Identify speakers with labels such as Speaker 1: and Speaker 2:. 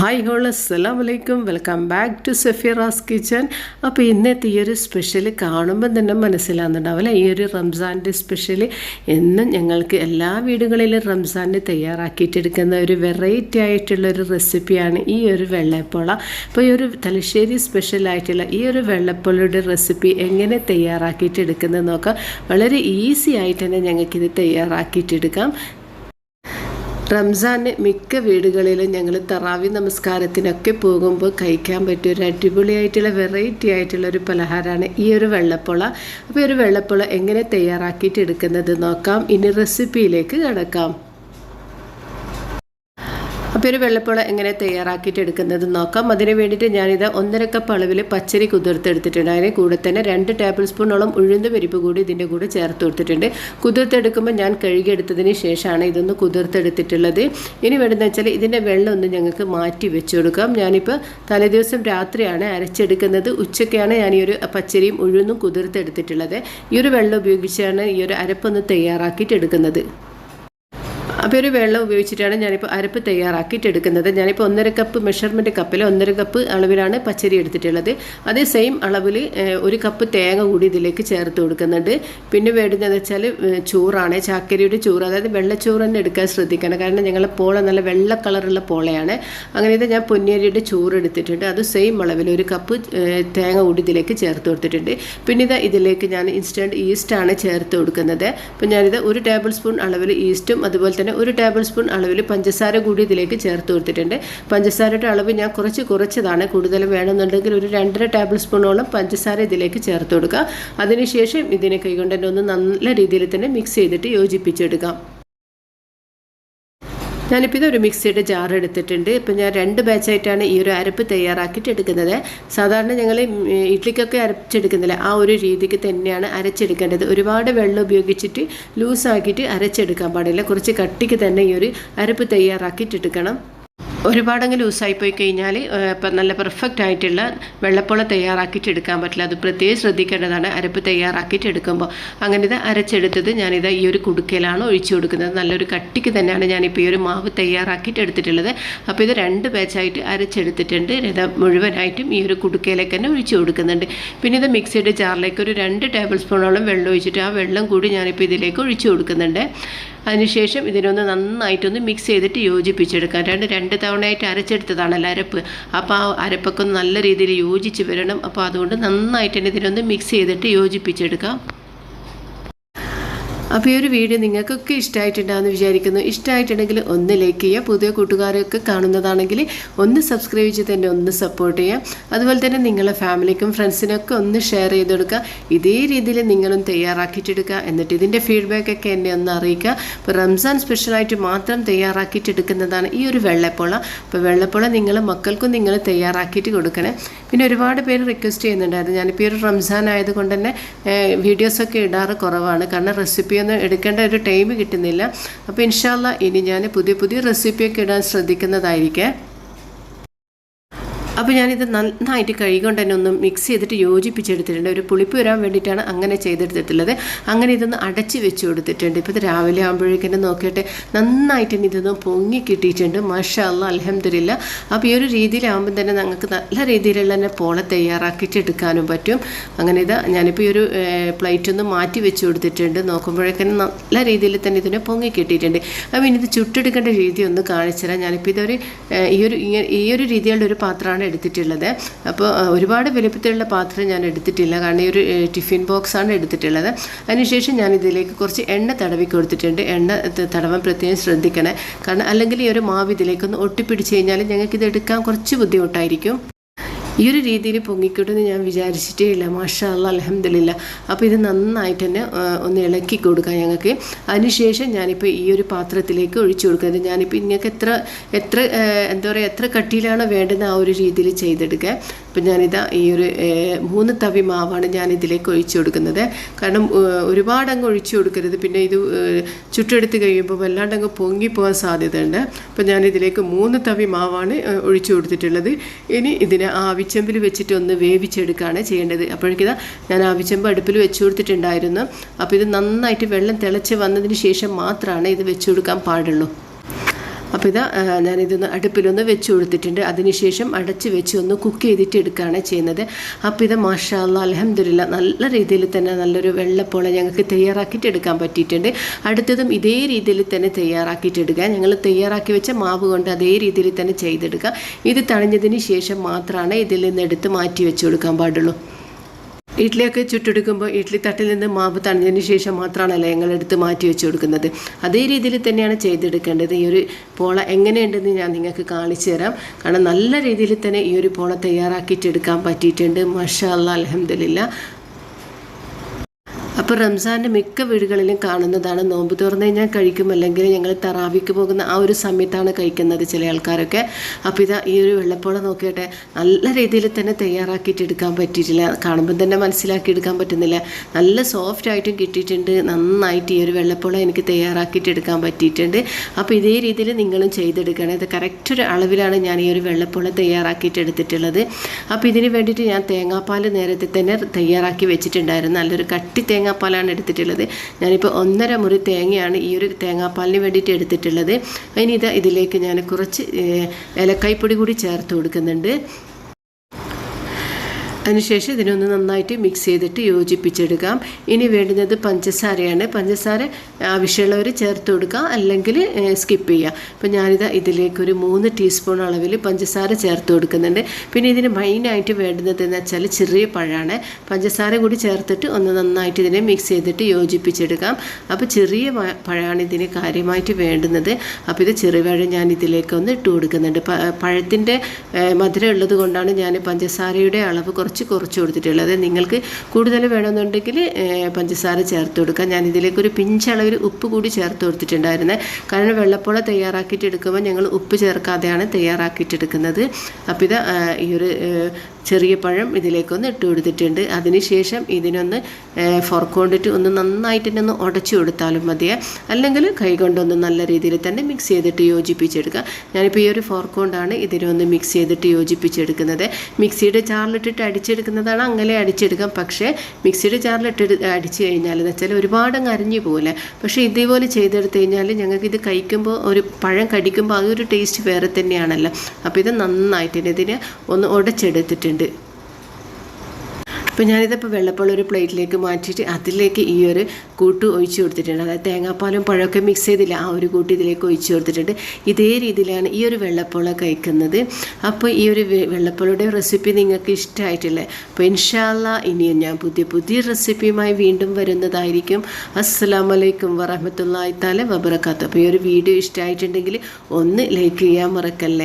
Speaker 1: Hi all അസ്സലാം വലൈക്കും welcome back to Safira's kitchen അപ്പോൾ ഇന്നത്തെ ഈ ഒരു സ്പെഷ്യൽ കാണുമ്പോൾ തന്നെ മനസ്സിലാകുന്നുണ്ടാവില്ല? ഈ ഒരു റംസാന്റെ സ്പെഷ്യൽ എന്നും ഞങ്ങൾക്ക് എല്ലാ വീടുകളിലും റംസാന് തയ്യാറാക്കിയിട്ടെടുക്കുന്ന ഒരു വെറൈറ്റി ആയിട്ടുള്ള ഒരു റെസിപ്പിയാണ് ഈ ഒരു വെള്ളപ്പോള. അപ്പോൾ ഈ ഒരു തലശ്ശേരി സ്പെഷ്യലായിട്ടുള്ള ഈ ഒരു വെള്ളപ്പോളയുടെ റെസിപ്പി എങ്ങനെ തയ്യാറാക്കിയിട്ടെടുക്കുന്നത് നോക്കാം. വളരെ ഈസി ആയിട്ട് തന്നെ ഞങ്ങൾക്കിത് തയ്യാറാക്കിയിട്ടെടുക്കാം. റംസാന് മിക്ക വീടുകളിലും ഞങ്ങൾ തറാവി നമസ്കാരത്തിനൊക്കെ പോകുമ്പോൾ കഴിക്കാൻ പറ്റിയ ഒരു അടിപൊളിയായിട്ടുള്ള വെറൈറ്റി ആയിട്ടുള്ള ഒരു പലഹാരമാണ് ഈ ഒരു വെള്ളപ്പുള. അപ്പോൾ ഈ ഒരു വെള്ളപ്പുള എങ്ങനെ തയ്യാറാക്കിയിട്ട് എടുക്കുന്നത് നോക്കാം. ഇനി റെസിപ്പിയിലേക്ക് കിടക്കാം. അപ്പോൾ ഒരു വെള്ളപ്പുള എങ്ങനെ തയ്യാറാക്കിയിട്ട് എടുക്കുന്നത് നോക്കാം. അതിന് വേണ്ടിയിട്ട് ഞാനിത് ഒന്നര കപ്പ് അളവിൽ പച്ചരി കുതിർത്തെടുത്തിട്ടുണ്ട്. അതിന് കൂടെ തന്നെ രണ്ട് ടേബിൾ സ്പൂണോളം ഉഴുന്ന് പരിപ്പ് കൂടി ഇതിന്റെ കൂടെ ചേർത്ത് കൊടുത്തിട്ടുണ്ട്. കുതിർത്തെടുക്കുമ്പോൾ ഞാൻ കഴുകിയെടുത്തതിന് ശേഷമാണ് ഇതൊന്ന് കുതിർത്തെടുത്തിട്ടുള്ളത്. ഇനി വേണ്ടതെന്ന് വെച്ചാൽ ഇതിന്റെ വെള്ളം ഒന്ന് ഞങ്ങൾക്ക് മാറ്റി വെച്ച് കൊടുക്കാം. ഞാനിപ്പോൾ തലേദിവസം രാത്രിയാണ് അരച്ചെടുക്കുന്നത്. ഉച്ചയ്ക്കാണ് ഞാൻ ഈ ഒരു പച്ചരിയും ഉഴുന്നും കുതിർത്തെടുത്തിട്ടുള്ളത്. ഈ ഒരു വെള്ളം ഉപയോഗിച്ചാണ് ഈ ഒരു അരപ്പൊന്ന് തയ്യാറാക്കിയിട്ട് എടുക്കുന്നത്. അപ്പോൾ ഒരു വെള്ളം ഉപയോഗിച്ചിട്ടാണ് ഞാനിപ്പോൾ അരപ്പ് തയ്യാറാക്കിയിട്ട് എടുക്കുന്നത്. ഞാനിപ്പോൾ ഒന്നര കപ്പ് മെഷർമെന്റ് കപ്പിൽ ഒന്നര കപ്പ് അളവിലാണ് പച്ചരി എടുത്തിട്ടുള്ളത്. അതേ സെയിം അളവിൽ ഒരു കപ്പ് തേങ്ങ കൂടി ഇതിലേക്ക് ചേർത്ത് കൊടുക്കുന്നുണ്ട്. പിന്നെ വേണ്ടുന്നത് വെച്ചാൽ ചോറാണ് ചാക്കരിയുടെ ചോറ്. അതായത് വെള്ളച്ചോറ് തന്നെ എടുക്കാൻ ശ്രദ്ധിക്കണം. കാരണം ഞങ്ങളുടെ പോള നല്ല വെള്ള കളറുള്ള പോളയാണ്. അങ്ങനെ ഇത് ഞാൻ പൊന്നിയരിയുടെ ചോറ് എടുത്തിട്ടുണ്ട്. അത് സെയിം അളവിൽ ഒരു കപ്പ് തേങ്ങ കൂടി ഇതിലേക്ക് ചേർത്ത് കൊടുത്തിട്ടുണ്ട്. പിന്നെ ഇത് ഇതിലേക്ക് ഞാൻ ഇൻസ്റ്റന്റ് ഈസ്റ്റാണ് ചേർത്ത് കൊടുക്കുന്നത്. അപ്പോൾ ഞാനിത് ഒരു ടേബിൾ സ്പൂൺ അളവിൽ ഈസ്റ്റും അതുപോലെ തന്നെ ഒരു ടേബിൾ സ്പൂൺ അളവിൽ പഞ്ചസാര കൂടി ഇതിലേക്ക് ചേർത്ത് കൊടുത്തിട്ടുണ്ട്. പഞ്ചസാരയുടെ അളവ് ഞാൻ കുറച്ച് കുറച്ചതാണ് കൂടുതൽ വേണമെന്നുണ്ടെങ്കിൽ ഒരു രണ്ടര ടേബിൾ സ്പൂണോളം പഞ്ചസാര ഇതിലേക്ക് ചേർത്ത് കൊടുക്കുക. അതിനുശേഷം ഇതിനെ കൈകൊണ്ട് തന്നെ ഒന്ന് നല്ല രീതിയിൽ തന്നെ മിക്സ് ചെയ്തിട്ട് യോജിപ്പിച്ചെടുക്കാം. ഞാനിപ്പോൾ ഇതൊരു മിക്സിയുടെ ജാർ എടുത്തിട്ടുണ്ട്. ഇപ്പം ഞാൻ രണ്ട് ബാച്ചായിട്ടാണ് ഈ ഒരു അരപ്പ് തയ്യാറാക്കിയിട്ട് എടുക്കുന്നത്. സാധാരണ ഞങ്ങൾ ഇഡ്ലിക്കൊക്കെ അരച്ചെടുക്കുന്നില്ല ആ ഒരു രീതിക്ക് തന്നെയാണ് അരച്ചെടുക്കേണ്ടത്. ഒരുപാട് വെള്ളം ഉപയോഗിച്ചിട്ട് ലൂസാക്കിയിട്ട് അരച്ചെടുക്കാൻ പാടില്ല. കുറച്ച് കട്ടിക്ക് തന്നെ ഈ ഒരു അരപ്പ് തയ്യാറാക്കിയിട്ട് എടുക്കണം. ഒരുപാടങ്ങ് ലൂസായി പോയി കഴിഞ്ഞാൽ ഇപ്പം നല്ല പെർഫെക്റ്റ് ആയിട്ടുള്ള വെള്ളപ്പുള തയ്യാറാക്കിയിട്ട് എടുക്കാൻ പറ്റില്ല. അത് പ്രത്യേകം ശ്രദ്ധിക്കേണ്ടതാണ്. അരപ്പ് തയ്യാറാക്കിയിട്ട് എടുക്കുമ്പോൾ അങ്ങനെ ഇത് അരച്ചെടുത്തത് ഞാനിത് ഈ ഒരു കുടുക്കയിലാണ് ഒഴിച്ചു കൊടുക്കുന്നത്. നല്ലൊരു കട്ടിക്ക് തന്നെയാണ് ഞാനിപ്പോൾ ഈ ഒരു മാവ് തയ്യാറാക്കിയിട്ട് എടുത്തിട്ടുള്ളത്. അപ്പോൾ ഇത് രണ്ട് ബാച്ചായിട്ട് അരച്ചെടുത്തിട്ടുണ്ട്. ഇത് മുഴുവനായിട്ടും ഈ ഒരു കുടുക്കയിലേക്ക് തന്നെ ഒഴിച്ചു കൊടുക്കുന്നുണ്ട്. പിന്നെ ഇത് മിക്സിയുടെ ജാറിലേക്ക് ഒരു രണ്ട് ടേബിൾ സ്പൂണോളം വെള്ളം ഒഴിച്ചിട്ട് ആ വെള്ളം കൂടി ഞാനിപ്പോൾ ഇതിലേക്ക് ഒഴിച്ചു കൊടുക്കുന്നുണ്ട്. അതിനുശേഷം ഇതിനൊന്ന് നന്നായിട്ടൊന്ന് മിക്സ് ചെയ്തിട്ട് യോജിപ്പിച്ചെടുക്കാം. രണ്ട് രണ്ട് തവണയായിട്ട് അരച്ചെടുത്തതാണല്ലോ അരപ്പ്. അപ്പോൾ ആ അരപ്പൊക്കെ നല്ല രീതിയിൽ യോജിച്ച് വരണം. അപ്പോൾ അതുകൊണ്ട് നന്നായിട്ട് തന്നെ ഇതിനൊന്ന് മിക്സ് ചെയ്തിട്ട് യോജിപ്പിച്ചെടുക്കാം. അപ്പോൾ ഈ ഒരു വീഡിയോ നിങ്ങൾക്കൊക്കെ ഇഷ്ടമായിട്ടുണ്ടാകുമെന്ന് വിചാരിക്കുന്നു. ഇഷ്ടമായിട്ടുണ്ടെങ്കിൽ ഒന്ന് ലൈക്ക് ചെയ്യുക. പുതിയ കൂട്ടുകാരൊക്കെ കാണുന്നതാണെങ്കിൽ ഒന്ന് സബ്സ്ക്രൈബ് ചെയ്ത് തന്നെ ഒന്ന് സപ്പോർട്ട് ചെയ്യുക. അതുപോലെ തന്നെ നിങ്ങളെ ഫാമിലിക്കും ഫ്രണ്ട്സിനൊക്കെ ഒന്ന് ഷെയർ ചെയ്ത് കൊടുക്കുക. ഇതേ രീതിയിൽ നിങ്ങളും തയ്യാറാക്കിയിട്ടെടുക്കുക. എന്നിട്ട് ഇതിന്റെ ഫീഡ്ബാക്കൊക്കെ എന്നെ ഒന്ന് അറിയിക്കുക. ഇപ്പോൾ റംസാൻ സ്പെഷ്യലായിട്ട് മാത്രം തയ്യാറാക്കിയിട്ടെടുക്കുന്നതാണ് ഈ ഒരു വെള്ളപ്പോള. അപ്പോൾ വെള്ളപ്പോള നിങ്ങൾ മക്കൾക്കും നിങ്ങൾ തയ്യാറാക്കിയിട്ട് കൊടുക്കണേ. പിന്നെ ഒരുപാട് പേര് റിക്വസ്റ്റ് ചെയ്യുന്നുണ്ടായിരുന്നു ഞാനിപ്പോൾ ഈ ഒരു റംസാൻ ആയതുകൊണ്ട് തന്നെ വീഡിയോസൊക്കെ ഇടാറ് കുറവാണ്. കാരണം റെസിപ്പി ഒന്നും എടുക്കേണ്ട ഒരു ടൈം കിട്ടുന്നില്ല. അപ്പോൾ ഇൻഷാല്ല ഇനി ഞാൻ പുതിയ പുതിയ റെസിപ്പിയൊക്കെ ഇടാൻ ശ്രദ്ധിക്കുന്നതായിരിക്കും. അപ്പോൾ ഞാനിത് നന്നായിട്ട് കൈകൊണ്ട് തന്നെ ഒന്ന് മിക്സ് ചെയ്തിട്ട് യോജിപ്പിച്ചെടുത്തിട്ടുണ്ട്. ഒരു പുളിപ്പ് വരാൻ വേണ്ടിയിട്ടാണ് അങ്ങനെ ചെയ്തെടുത്തിട്ടുള്ളത്. അങ്ങനെ ഇതൊന്ന് അടച്ച് വെച്ച് കൊടുത്തിട്ടുണ്ട്. ഇപ്പോൾ രാവിലെ ആകുമ്പോഴേക്കും നോക്കിയിട്ട് നന്നായിട്ട് തന്നെ ഇതൊന്ന് പൊങ്ങി കിട്ടിയിട്ടുണ്ട്. മഷാല്ല അലഹമില്ല അപ്പോൾ ഈ ഒരു രീതിയിലാകുമ്പോൾ തന്നെ ഞങ്ങൾക്ക് നല്ല രീതിയിലുള്ള തന്നെ പോള തയ്യാറാക്കിയിട്ടെടുക്കാനും പറ്റും. അങ്ങനെ ഇത് ഞാനിപ്പോൾ ഈ ഒരു പ്ലേറ്റ് ഒന്ന് മാറ്റി വെച്ച് കൊടുത്തിട്ടുണ്ട്. നോക്കുമ്പോഴേക്കും നല്ല രീതിയിൽ തന്നെ ഇതിനെ പൊങ്ങി കിട്ടിയിട്ടുണ്ട്. അപ്പോൾ ഇനി ഇത് ചുട്ടെടുക്കേണ്ട രീതി ഒന്ന് കാണിച്ചു തരാം. ഞാനിപ്പോൾ ഇതൊരു ഈ ഒരു ഈ ഒരു രീതിയിലുള്ള ഒരു പാത്രമാണ് എടുത്തിട്ടുള്ളത്. അപ്പോൾ ഒരുപാട് വലുപ്പത്തിലുള്ള പാത്രം ഞാൻ എടുത്തിട്ടില്ല. കാരണം ഈ ഒരു ടിഫിൻ ബോക്സാണ് എടുത്തിട്ടുള്ളത്. അതിനുശേഷം ഞാൻ ഇതിലേക്ക് കുറച്ച് എണ്ണ തടവി കൊടുത്തിട്ടുണ്ട്. എണ്ണ തടവാൻ പ്രത്യേകം ശ്രദ്ധിക്കണേ. കാരണം അല്ലെങ്കിൽ ഈ ഒരു മാവ് ഇതിലേക്കൊന്ന് ഒട്ടിപ്പിടിച്ച് കഴിഞ്ഞാൽ ഞങ്ങൾക്ക് ഇത് എടുക്കാൻ കുറച്ച് ബുദ്ധിമുട്ടായിരിക്കും. ഈ ഒരു രീതിയിൽ പൊങ്ങിക്കൂട്ടെന്ന് ഞാൻ വിചാരിച്ചിട്ടേ ഇല്ല. മാഷാ അല്ല അലഹമില്ല അപ്പോൾ ഇത് നന്നായിട്ട് തന്നെ ഒന്ന് ഇളക്കി കൊടുക്കാം ഞങ്ങൾക്ക്. അതിനുശേഷം ഞാനിപ്പോൾ ഈ ഒരു പാത്രത്തിലേക്ക് ഒഴിച്ചു കൊടുക്കുന്നത് ഞാനിപ്പോൾ നിങ്ങൾക്ക് എത്ര എത്ര എന്താ പറയുക എത്ര കട്ടിയിലാണ് വേണ്ടത് ആ ഒരു രീതിയിൽ ചെയ്തെടുക്കുക അപ്പം ഞാനിതാ ഈ ഒരു മൂന്ന് തവി മാവാണ് ഞാൻ ഇതിലേക്ക് ഒഴിച്ചു കൊടുക്കുന്നത്. കാരണം ഒരുപാട് അങ്ങ് ഒഴിച്ചു കൊടുക്കരുത്. പിന്നെ ഇത് ചുട്ടെടുത്ത് കഴിയുമ്പോൾ വല്ലാണ്ട് അങ്ങ് പൊങ്ങിപ്പോകാൻ സാധ്യതയുണ്ട്. അപ്പം ഞാനിതിലേക്ക് മൂന്ന് തവി മാവാണ് ഒഴിച്ചു കൊടുത്തിട്ടുള്ളത്. ഇനി ഇതിനെ ആവിച്ചമ്പിൽ വെച്ചിട്ട് ഒന്ന് വേവിച്ചെടുക്കുകയാണ് ചെയ്യേണ്ടത്. അപ്പോഴേക്കിതാ ഞാൻ ആവിച്ചമ്പ് അടുപ്പിൽ വെച്ച് കൊടുത്തിട്ടുണ്ടായിരുന്നു. അപ്പോൾ ഇത് നന്നായിട്ട് വെള്ളം തിളച്ച് വന്നതിന് ശേഷം മാത്രമാണ് ഇത് വെച്ചു കൊടുക്കാൻ പാടുള്ളൂ. അപ്പോൾ ഇത് ഞാനിതൊന്ന് അടുപ്പിലൊന്ന് വെച്ച് കൊടുത്തിട്ടുണ്ട്. അതിനുശേഷം അടച്ച് വെച്ച് ഒന്ന് കുക്ക് ചെയ്തിട്ട് എടുക്കുകയാണ് ചെയ്യുന്നത്. അപ്പോൾ ഇത് മാഷാല്ല അലഹമില്ല നല്ല രീതിയിൽ തന്നെ നല്ലൊരു വെള്ളപ്പോള ഞങ്ങൾക്ക് തയ്യാറാക്കിയിട്ട് എടുക്കാൻ പറ്റിയിട്ടുണ്ട്. അടുത്തതും ഇതേ രീതിയിൽ തന്നെ തയ്യാറാക്കിയിട്ട് എടുക്കുക. ഞങ്ങൾ തയ്യാറാക്കി വെച്ച മാവ് കൊണ്ട് അതേ രീതിയിൽ തന്നെ ചെയ്തെടുക്കുക. ഇത് തണിഞ്ഞതിന് ശേഷം മാത്രമാണ് ഇതിൽ നിന്ന് എടുത്ത് മാറ്റി വെച്ച് കൊടുക്കാൻ പാടുള്ളൂ. ഇഡ്ഡലിയൊക്കെ ചുട്ടെടുക്കുമ്പോൾ ഇഡ്ഡലി തട്ടിൽ നിന്ന് മാവ് തണിഞ്ഞതിന് ശേഷം മാത്രമാണല്ലോ ഞങ്ങൾ എടുത്ത് മാറ്റി വെച്ച് കൊടുക്കുന്നത് അതേ രീതിയിൽ തന്നെയാണ് ചെയ്തെടുക്കേണ്ടത്. ഈ ഒരു പോള എങ്ങനെയുണ്ടെന്ന് ഞാൻ നിങ്ങൾക്ക് കാണിച്ചു തരാം. കാരണം നല്ല രീതിയിൽ തന്നെ ഈ ഒരു പോള തയ്യാറാക്കിയിട്ടെടുക്കാൻ പറ്റിയിട്ടുണ്ട്. മഷാ അല്ല അലഹമില്ല അപ്പോൾ റംസാന്റെ മിക്ക വീടുകളിലും കാണുന്നതാണ് നോമ്പ് തുറന്ന് കഴിഞ്ഞാൽ കഴിക്കും അല്ലെങ്കിൽ ഞങ്ങൾ തറാവിക്ക് പോകുന്ന ആ ഒരു സമയത്താണ് കഴിക്കുന്നത് ചില ആൾക്കാരൊക്കെ. അപ്പോൾ ഇതാ ഈ ഒരു വെള്ളപ്പോള നോക്കിയിട്ട് നല്ല രീതിയിൽ തന്നെ തയ്യാറാക്കിയിട്ട് എടുക്കാൻ പറ്റിയിട്ടില്ല. കാണുമ്പോൾ തന്നെ മനസ്സിലാക്കി എടുക്കാൻ പറ്റുന്നില്ല. നല്ല സോഫ്റ്റ് ആയിട്ടും കിട്ടിയിട്ടുണ്ട്. നന്നായിട്ട് ഈ ഒരു വെള്ളപ്പോള എനിക്ക് തയ്യാറാക്കിയിട്ട് എടുക്കാൻ പറ്റിയിട്ടുണ്ട്. അപ്പോൾ ഇതേ രീതിയിൽ നിങ്ങളും ചെയ്തെടുക്കണം. ഇത് കറക്റ്റ് ഒരു അളവിലാണ് ഞാൻ ഈ ഒരു വെള്ളപ്പോള തയ്യാറാക്കിയിട്ട് എടുത്തിട്ടുള്ളത്. അപ്പോൾ ഇതിന് വേണ്ടിയിട്ട് ഞാൻ തേങ്ങാപ്പാൽ നേരത്തെ തന്നെ തയ്യാറാക്കി വെച്ചിട്ടുണ്ടായിരുന്നു. നല്ലൊരു കട്ടി തേങ്ങാപ്പാലാണ് എടുത്തിട്ടുള്ളത്. ഞാനിപ്പോൾ ഒന്നര മുറി തേങ്ങയാണ് ഈ ഒരു തേങ്ങാപ്പാലിന് വേണ്ടിയിട്ട് എടുത്തിട്ടുള്ളത്. ഇനി ഇത് ഇതിലേക്ക് ഞാൻ കുറച്ച് ഏലക്കായ്പൊടി കൂടി ചേർത്ത് കൊടുക്കുന്നുണ്ട്. അതിനുശേഷം ഇതിനൊന്ന് നന്നായിട്ട് മിക്സ് ചെയ്തിട്ട് യോജിപ്പിച്ചെടുക്കാം. ഇനി വേണ്ടുന്നത് പഞ്ചസാരയാണ്. പഞ്ചസാര ആവശ്യമുള്ളവർ ചേർത്ത് കൊടുക്കുക. അല്ലെങ്കിൽ സ്കിപ്പ് ചെയ്യുക. അപ്പോൾ ഞാനിത് ഇതിലേക്ക് ഒരു മൂന്ന് ടീസ്പൂൺ അളവിൽ പഞ്ചസാര ചേർത്ത് കൊടുക്കുന്നുണ്ട്. പിന്നെ ഇതിന് മെയിനായിട്ട് വേണ്ടുന്നത് എന്ന് വെച്ചാൽ ചെറിയ പഴമാണ്. പഞ്ചസാര കൂടി ചേർത്തിട്ട് ഒന്ന് നന്നായിട്ട് ഇതിനെ മിക്സ് ചെയ്തിട്ട് യോജിപ്പിച്ചെടുക്കാം. അപ്പോൾ ചെറിയ പഴമാണ് ഇതിന് കാര്യമായിട്ട് വേണ്ടുന്നത്. അപ്പോൾ ഇത് ചെറിയ ചെറുപഴം ഞാൻ ഇതിലേക്ക് ഒന്ന് ഇട്ട് കൊടുക്കുന്നുണ്ട്. പഴത്തിന്റെ മധുരം ഉള്ളത് കൊണ്ടാണ് ഞാൻ പഞ്ചസാരയുടെ അളവ് കുറച്ച് കുറച്ച് കുറച്ച് കൊടുത്തിട്ടുള്ളത്. നിങ്ങൾക്ക് കൂടുതൽ വേണമെന്നുണ്ടെങ്കിൽ പഞ്ചസാര ചേർത്ത് കൊടുക്കാം. ഞാൻ ഇതിലേക്ക് ഒരു പിഞ്ചളവിൽ ഉപ്പ് കൂടി ചേർത്ത് കൊടുത്തിട്ടുണ്ടായിരുന്നത് കാരണം വെള്ളപ്പുള തയ്യാറാക്കിയിട്ട് എടുക്കുമ്പോൾ ഞങ്ങൾ ഉപ്പ് ചേർക്കാതെയാണ് തയ്യാറാക്കിയിട്ടെടുക്കുന്നത് അപ്പോൾ ഇത് ഈ ഒരു ചെറിയ പഴം ഇതിലേക്കൊന്ന് ഇട്ട് കൊടുത്തിട്ടുണ്ട്. അതിനുശേഷം ഇതിനൊന്ന് ഫോർക്ക് കൊണ്ടിട്ട് ഒന്ന് നന്നായിട്ട് തന്നെ ഒന്ന് ഉടച്ചു കൊടുത്താലും മതിയെ. അല്ലെങ്കിൽ കൈ കൊണ്ടൊന്ന് നല്ല രീതിയിൽ തന്നെ മിക്സ് ചെയ്തിട്ട് യോജിപ്പിച്ചെടുക്കുക ഞാനിപ്പോൾ ഈ ഒരു ഫോർക്ക് കൊണ്ടാണ് ഇതിനൊന്ന് മിക്സ് ചെയ്തിട്ട് യോജിപ്പിച്ചെടുക്കുന്നത്. മിക്സിയുടെ ചാറിലിട്ടിട്ട് അടിച്ചെടുക്കുന്നതാണ് അങ്ങനെ അടിച്ചെടുക്കാം. പക്ഷേ മിക്സിയുടെ ചാറിലിട്ട് അടിച്ച് കഴിഞ്ഞാൽ എന്ന് വെച്ചാൽ ഒരുപാട് അരിഞ്ഞു പോലെ പക്ഷേ ഇതേപോലെ ചെയ്തെടുത്ത് കഴിഞ്ഞാൽ ഞങ്ങൾക്ക് ഇത് കഴിക്കുമ്പോൾ ഒരു പഴം കടിക്കുമ്പോൾ ആ ഒരു ടേസ്റ്റ് വേറെ തന്നെയാണല്ലോ. അപ്പോൾ ഇത് നന്നായിട്ട് ഇതിനെ ഒന്ന് ഉടച്ചെടുത്തിട്ടുണ്ട് അപ്പോൾ ഞാനിതിപ്പോൾ വെള്ളപ്പുള്ള ഒരു പ്ലേറ്റിലേക്ക് മാറ്റിയിട്ട് അതിലേക്ക് ഈ ഒരു കൂട്ട് ഒഴിച്ച് കൊടുത്തിട്ടുണ്ട്. അതായത് തേങ്ങാപ്പാലും പഴമൊക്കെ മിക്സ് ചെയ്തില്ല. ആ ഒരു കൂട്ട് ഇതിലേക്ക് ഒഴിച്ച് കൊടുത്തിട്ടുണ്ട്. ഇതേ രീതിയിലാണ് ഈ ഒരു വെള്ളപ്പുള കഴിക്കുന്നത്. അപ്പോൾ ഈ ഒരു വെ- വെള്ളപ്പുളയുടെ റെസിപ്പി നിങ്ങൾക്ക് ഇഷ്ടമായിട്ടില്ലേ അപ്പോൾ ഇൻഷാല്ല ഇനിയും ഞാൻ പുതിയ പുതിയ റെസിപ്പിയുമായി വീണ്ടും വരുന്നതായിരിക്കും. അസ്സാം വലൈക്കും വറഹമത്തല്ലാത്താലും വബറക്കാത്ത അപ്പോൾ ഈ ഒരു വീഡിയോ ഇഷ്ടമായിട്ടുണ്ടെങ്കിൽ ഒന്ന് ലൈക്ക് ചെയ്യാൻ മറക്കല്ലേ?